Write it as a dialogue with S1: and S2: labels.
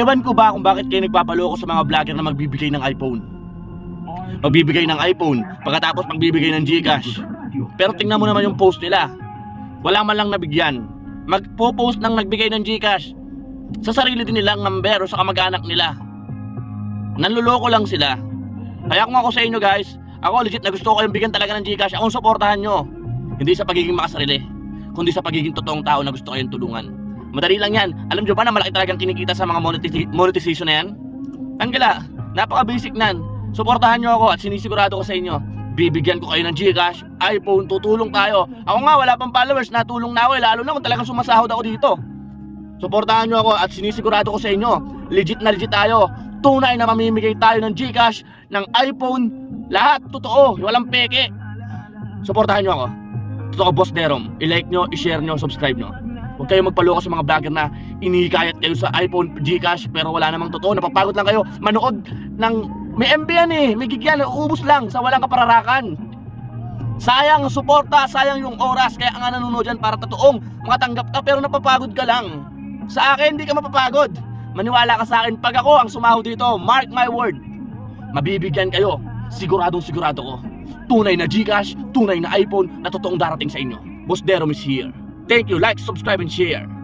S1: Ewan ko ba kung bakit kayo nagpapaloko sa mga vlogger na magbibigay ng iPhone. Magbibigay ng iPhone, pagkatapos magbibigay ng Gcash. Pero tingnan mo naman yung post nila. Wala man lang nabigyan. Magpo-post ng nagbigay ng Gcash sa sarili din nilang number o sa kamag-anak nila. Nanluloko lang sila. Kaya kung ako sa inyo guys, ako legit na gusto ko kayong bigyan talaga ng Gcash. Akong suportahan nyo. Hindi sa pagiging makasarili, kundi sa pagiging totoong tao na gusto kayong tulungan. Madali lang yan. Alam nyo ba na malaki talagang kinikita sa mga monetiz- monetization na yan? Tanggala, napaka-basic nan. Suportahan nyo ako at sinisigurado ko sa inyo. Bibigyan ko kayo ng Gcash, iPhone, tutulong tayo. Ako nga, wala pang followers, natulong na ako eh, lalo na kung talagang sumasahod ako dito. Suportahan nyo ako at sinisigurado ko sa inyo, legit na legit tayo. Tunay na mamimigay tayo ng Gcash, ng iPhone, lahat totoo, walang peke. Suportahan nyo ako. Totoo Boss Derom. I-like nyo, i-share nyo, subscribe nyo. Kayong magpaloko sa mga vlogger na inikayat kayo sa iPhone, Gcash, pero wala namang totoo. Napapagod lang kayo manood ng... May MB yan eh, may gig uubos lang sa walang kapararakan. Sayang ang suporta, sayang yung oras, kaya nga nanonood dyan para totoong makatanggap ka, pero napapagod ka lang. Sa akin, hindi ka mapapagod. Maniwala ka sa akin, pag ako ang sumahod dito, mark my word, mabibigyan kayo. Siguradong sigurado ko. Tunay na Gcash, tunay na iPhone na totoong darating sa inyo. Boss Derom is here. Thank you, like, subscribe, and share.